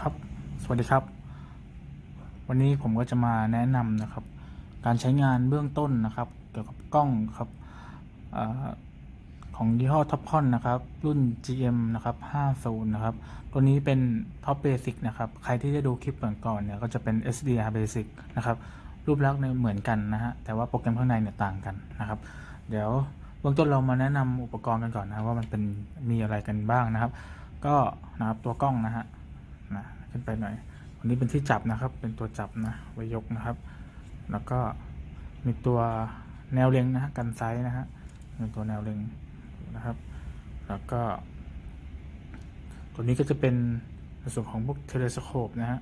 ครับ สวัสดีครับ วันนี้ผมก็จะมาแนะนำนะครับ การใช้งานเบื้องต้นนะครับ เกี่ยวกับกล้องครับอของยี่ห้อท็อปคอนนะครับ รุ่น GM นะครับ50นะครับ ตัวนี้เป็น Top Basic นะครับ ใครที่ได้ดูคลิปก่อนๆเนี่ยก็จะเป็น SDR Basic นะครับ รูปลักษณ์เนี่ยเหมือนกันนะฮะ แต่ว่าโปรแกรมข้างในเนี่ยต่างกันนะครับ เดี๋ยวเบื้องต้นเรามาแนะนำอุปกรณ์กันก่อนนะว่ามันเป็นมีอะไรกันบ้างนะครับ ก็นะครับตัวกล้องนะฮะ ขึ้นไปหน่อยอันนี้เป็นที่จับนะครับ เป็นตัวจับนะไว้ยกนะครับ แล้วก็มีตัวแนวเล็งนะฮะกันไซส์นะฮะมีตัวแนวเล็งนะครับ แล้วก็ ตัวนี้ก็จะเป็นในส่วนของพวกเทเลสโคปนะฮะ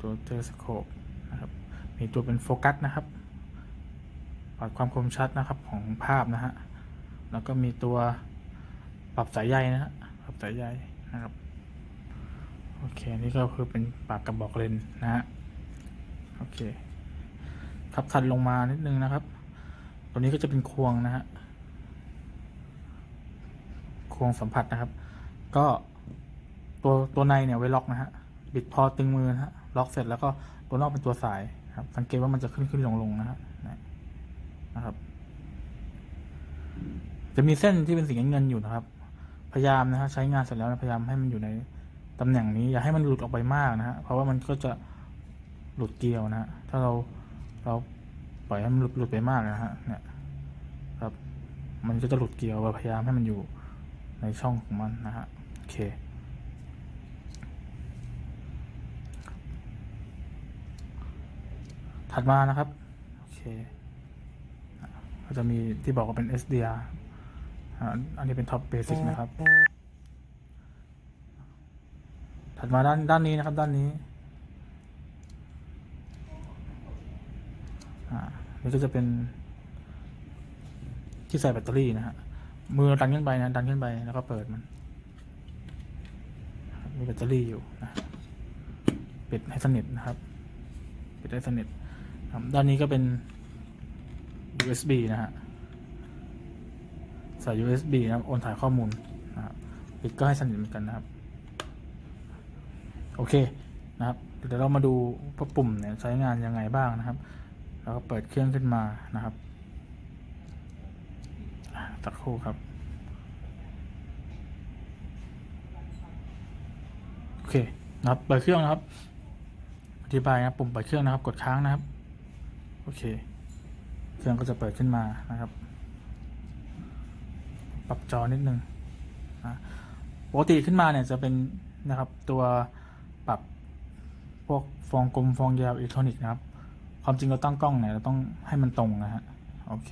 ตัวเทเลสโคปนะครับมีตัวเป็นโฟกัสนะครับปรับความคมชัดนะครับของภาพนะฮะแล้วก็มีตัวปรับสายใยนะฮะปรับสายใยนะครับ อเคนี่ก็คือเป็นปากกระบอกเลนนะฮะโอเค ครับถัดลงมานิดนึงนะครับ ตัวนี้ก็จะเป็นควงนะฮะควงสัมผัสนะครับ ก็ตัวตัวในเนี่ยไว้ล็อกนะฮะบิดพอตึงมือนะฮะล็อกเสร็จแล้วก็ตัวนอกเป็นตัวสายครับ สังเกตว่ามันจะขึ้นขึ้นลงลงนะฮะนะครับ จะมีเส้นที่เป็นสีเงินๆอยู่นะครับ พยายามนะฮะใช้งานเสร็จแล้วพยายามให้มันอยู่ใน ตำแหน่งนี้อย่าให้มันหลุดออกไปมากนะฮะเพราะว่ามันก็จะหลุดเกลียวนะฮะถ้าเราเราปล่อยให้มันหลุดหลุดไปมากนะฮะเนี่ยครับมันก็จะหลุดเกลียวเราพยายามให้มันอยู่ในช่องของมันนะฮะโอเคถัดมานะครับโอเคก็จะมีที่บอกว่าเป็น SDR อันนี้เป็น Top Basic นะครับ ถัดมาด้านด้านนี้นะครับด้านนี้อ่านี่ก็จะเป็น ที่ใส่แบตเตอรี่นะฮะ มือดันขึ้นไปนะดันขึ้นไปแล้วก็เปิดมัน มีแบตเตอรี่อยู่นะปิดให้สนิทนะครับ ปิดให้สนิทด้านนี้ก็เป็น USB นะฮะ ใส่ USB นะครับ โอนถ่ายข้อมูลนะครับ ปิดก็ให้สนิทเหมือนกันนะครับ โอเคนะครับเดี๋ยวเรามาดูพปุ่มเนี่ยใช้งานยังไงบ้างนะครับ แล้วก็เปิดเครื่องขึ้นมานะครับอะสักครู่ครับ โอเคนะครับเปิดเครื่องนะครับอธิบายนะปุ่มเปิดเครื่องนะครับ กดค้างนะครับ โอเค เครื่องก็จะเปิดขึ้นมานะครับ ปรับจอนิดนึงนะปกติขึ้นมาเนี่ยจะเป็นนะครับตัว พวกฟองกลมฟองยาวอิเล็กทรอนิกส์นะครับ ความจริงเราตั้งกล้องเนี่ยเราต้องให้มันตรงนะฮะโอเค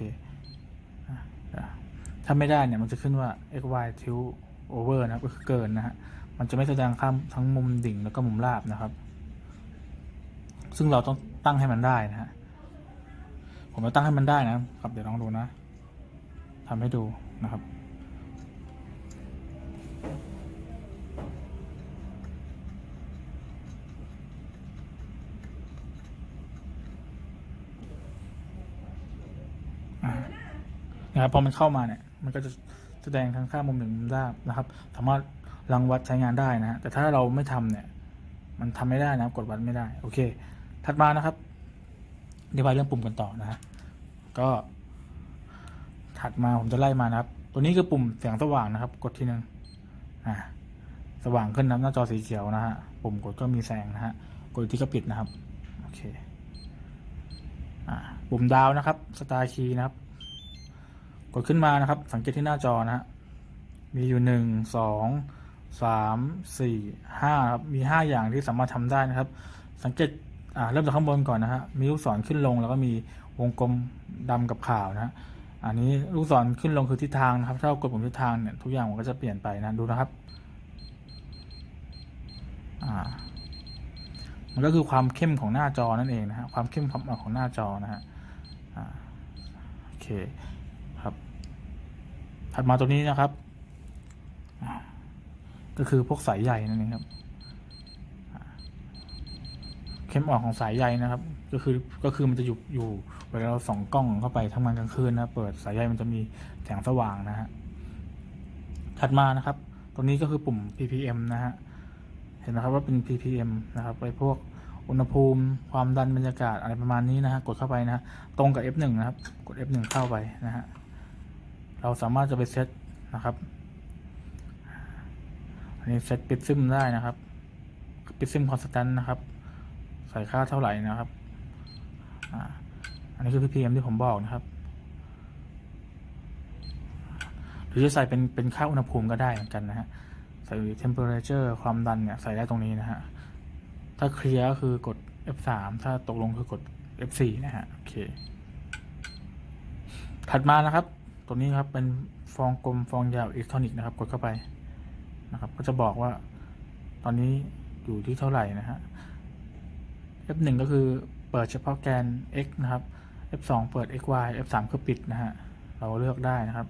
ถ้าไม่ได้เนี่ยมันจะขึ้นว่า x y tilt over นะครับก็คือเกินนะฮะมันจะไม่แสดงข้ามทั้งมุมดิ่งแล้วก็มุมราบนะครับ ซึ่งเราต้องตั้งให้มันได้นะฮะผมจะตั้งให้มันได้นะครับเดี๋ยวลองดูนะทำให้ดูนะครับ นะครับพอมันเข้ามาเนี่ยมันก็จะแสดงทั้งค่ามุมหนึ่งมุมราบนะครับ สามารถรังวัดใช้งานได้นะฮะแต่ถ้าเราไม่ทำเนี่ยมันทำไม่ได้นะกดวัดไม่ได้โอเค ถัดมานะครับอธิบายเรื่องปุ่มกันต่อนะฮะก็ ถัดมาผมจะไล่มานะครับ ตัวนี้คือปุ่มแสงสว่างนะครับ กดทีหนึ่งอ่าสว่างขึ้นนะหน้าจอสีเขียวนะฮะปุ่มกดก็มีแสงนะฮะกดที่ก็ปิดนะครับโอเคอ่าปุ่มดาวนะครับสตาร์คีย์นะครับ กดขึ้นมานะครับ สังเกตที่หน้าจอนะฮะมีอยู่หนึ่งสองสามสี่ห้าครับมีห้าอย่างที่สามารถทำได้นะครับ สังเกตอ่าเริ่มจากข้างบนก่อนนะฮะมีลูกศรขึ้นลงแล้วก็มีวงกลมดำกับขาวนะฮะอันนี้ลูกศรขึ้นลงคือทิศทางนะครับถ้าเรากดปุ่มทิศทางเนี่ยทุกอย่างมันก็จะเปลี่ยนไปนะดูนะครับอ่ามันก็คือความเข้มของหน้าจอนั่นเองนะฮะความเข้มความอ่อนของหน้าจอนะฮะอ่าโอเค ถัดมาตัวนี้นะครับ ก็คือพวกสายใยนั่นเองครับ เข้มอ่อนของสายใยนะครับ ก็คือก็คือมันจะอยู่อยู่เวลาเราส่องกล้องเข้าไปทำงานกลางคืนนะเปิดสายใยมันจะมีแสงสว่างนะฮะถัดมานะครับตัวนี้ก็คือปุ่ม ppm นะฮะเห็นนะครับว่าเป็น ppm นะครับไปพวกอุณหภูมิ ความดันบรรยากาศอะไรประมาณนี้นะฮะกดเข้าไปนะฮะตรงกับ F1 นะครับ กด F1 เข้าไปนะฮะ เราสามารถจะไปเซตนะครับ อันนี้เซตปิดซึมได้นะครับปิดซึมคอนสแตนต์นะครับ ใส่ค่าเท่าไหร่นะครับอันนี้คือ ppm ที่ผมบอกนะครับ หรือจะใส่เป็นเป็นค่าอุณหภูมิก็ได้เหมือนกันนะฮะ ใส่ temperature ความดันเนี่ยใส่ได้ตรงนี้นะฮะ ถ้าเคลียร์ก็คือกด F3 ถ้าตกลงคือกด F4 นะฮะ โอเค ถัดมานะครับ ตัวนี้ครับเป็นฟองกลมฟองยาวอิเล็กทรอนิกส์นะครับ กดเข้าไปนะครับ ก็จะบอกว่าตอนนี้อยู่ที่เท่าไหร่นะฮะ F1 ก็คือเปิดเฉพาะแกน X นะครับ F2 เปิด XY F3 คือปิดนะฮะ เราเลือกได้นะครับ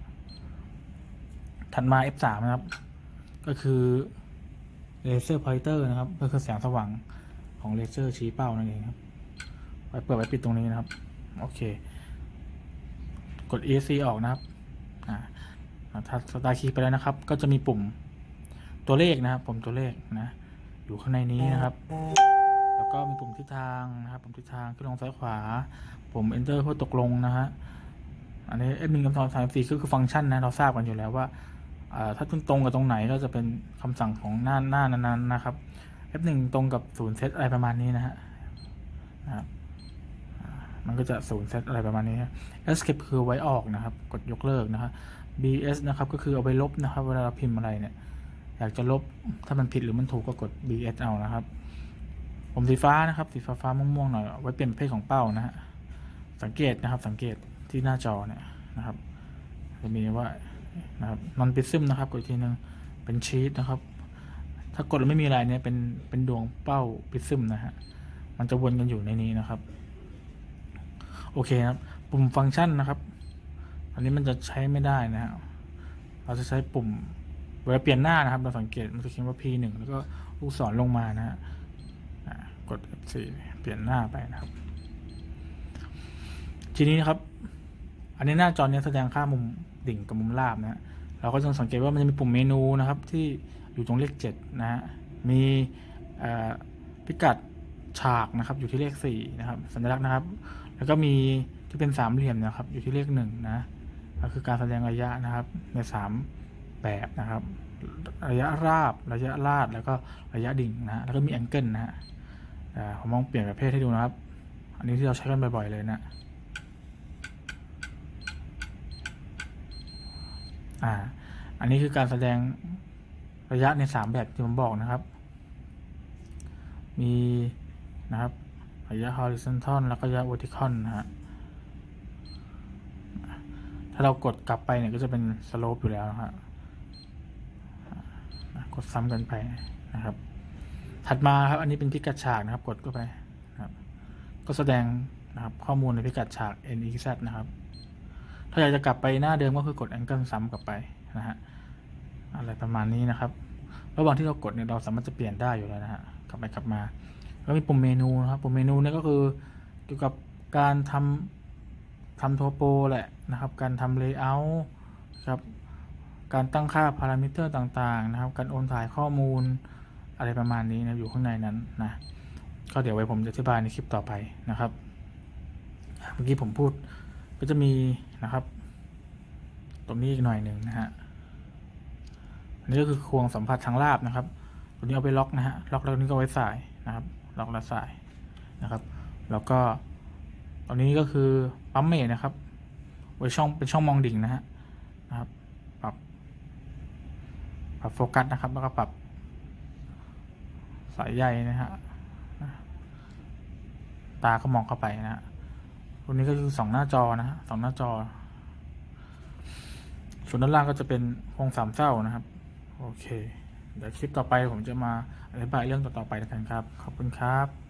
ถัดมา F3 นะครับ ก็คือเลเซอร์พอยเตอร์นะครับ ก็คือแสงสว่างของเลเซอร์ชี้เป้านั่นเองครับ ไปเปิดไปปิดตรงนี้นะครับ โอเค กด ESC ออกนะครับถ้าสตาร์คีย์ไปแล้วนะครับ ก็จะมีปุ่มตัวเลขนะครับ ปุ่มตัวเลขนะ อยู่ข้างในนี้นะครับ แล้วก็มีปุ่มทิศทางนะครับ ปุ่มทิศทางขึ้นลงซ้ายขวา ปุ่ม enter เพื่อตกลงนะฮะ อันนี้ F 1กับ2 3 4คือคือฟังก์ชันนะ เราทราบกันอยู่แล้วว่าอ่าถ้าตรงกับตรงไหนก็จะเป็นคำสั่งของหน้าหน้านั้นๆนะครับ F1 ตรงกับศูนย์เซตอะไรประมาณนี้นะฮะนะครับ มันก็จะศูนย์เซตอะไรประมาณนี้ฮะ Escape คือไว้ออกนะครับ กดยกเลิกนะครับ BS นะครับก็คือเอาไปลบนะครับ เวลาเราพิมพ์อะไรเนี่ย อยากจะลบถ้ามันผิดหรือมันถูกก็กด BS เอานะครับ ผมสีฟ้านะครับสีฟ้าฟ้าม่วงๆหน่อยไว้เปลี่ยนประเภทของเป้านะฮะสังเกตนะครับสังเกตที่หน้าจอเนี่ยนะครับจะมีว่านะครับนอนปิซึมนะครับกดทีหนึ่งเป็นชีตนะครับ ถ้ากดแล้วไม่มีอะไรเนี่ยเป็นเป็นดวงเป้าปิซึมนะฮะมันจะวนกันอยู่ในนี้นะครับ โอเคครับ ปุ่มฟังก์ชันนะครับ อันนี้มันจะใช้ไม่ได้นะฮะเราจะใช้ปุ่มเวลาเปลี่ยนหน้านะครับ เราสังเกตมันจะเขียนว่า P1 แล้วก็ลูกศรลงมานะฮะกด F4 เปลี่ยนหน้าไปนะครับ ทีนี้นะครับ อันนี้หน้าจอเนี้ยแสดงค่ามุมดิ่งกับมุมราบนะฮะเราก็จะสังเกตว่ามันจะมีปุ่มเมนูนะครับ ที่อยู่ตรงเลขเจ็ดนะฮะมีพิกัดฉากนะครับ อยู่ที่เลขสี่นะครับ สัญลักษณ์นะครับ แล้วก็มีที่เป็นสามเหลี่ยมนะครับ อยู่ที่เลขหนึ่งนะก็คือการแสดงระยะนะครับ ในสามแบบนะครับ ระยะราบระยะลาดแล้วก็ระยะดิ่งนะแล้วก็มีแองเกิลนะฮะผมลองเปลี่ยนประเภทให้ดูนะครับ อันนี้ที่เราใช้กันบ่อยๆเลยนะอ่าอันนี้คือการแสดงระยะในสามแบบที่ผมบอกนะครับ มีนะครับ ระยะ horizontal แล้วก็ระยะ vertical นะฮะ ถ้าเรากดกลับไปเนี่ยก็จะเป็น slope อยู่แล้วนะฮะ กดซ้ำกันไปนะครับ ถัดมาครับ อันนี้เป็นพิกัดฉากนะครับ กดเข้าไปนะครับ ก็แสดงนะครับข้อมูลในพิกัดฉาก NEZ นะครับ ถ้าอยากจะกลับไปหน้าเดิมก็คือกด angle ซ้ำกลับไปนะฮะ อะไรประมาณนี้นะครับ ระหว่างที่เรากดเนี่ยเราสามารถจะเปลี่ยนได้อยู่แล้วนะฮะ กลับไปกลับมา แล้วมีปุ่มเมนูนะครับปุ่มเมนูเนี่ยก็คือเกี่ยวกับการทำทำโทโปแหละนะครับ การทำเลเยอร์ครับการตั้งค่าพารามิเตอร์ต่างๆนะครับ การโอนถ่ายข้อมูลอะไรประมาณนี้นะอยู่ข้างในนั้นนะก็เดี๋ยวไว้ผมจะอธิบายในคลิปต่อไปนะครับเมื่อกี้ผมพูดก็จะมีนะครับ ตรงนี้อีกหน่อยหนึ่งนะฮะอันนี้ก็คือควงสัมผัสทางราบนะครับตัวนี้เอาไปล็อกนะฮะล็อกแล้วนี้ก็ไว้สายนะครับ ล็อกแล้วสายนะครับ แล้วก็ตอนนี้ก็คือปั๊มเมทนะครับไว้ช่องเป็นช่องมองดิ่งนะฮะนะครับปรับปรับโฟกัสนะครับ แล้วก็ปรับสายใยนะฮะตาก็มองเข้าไปนะฮะตัวนี้ก็คือสองหน้าจอนะฮะสองหน้าจอ ส่วนด้านล่างก็จะเป็นวงสามเส้านะครับ โอเค เดี๋ยวคลิปต่อไปผมจะมาอธิบายเรื่องต่อๆไปนะครับ ขอบคุณครับ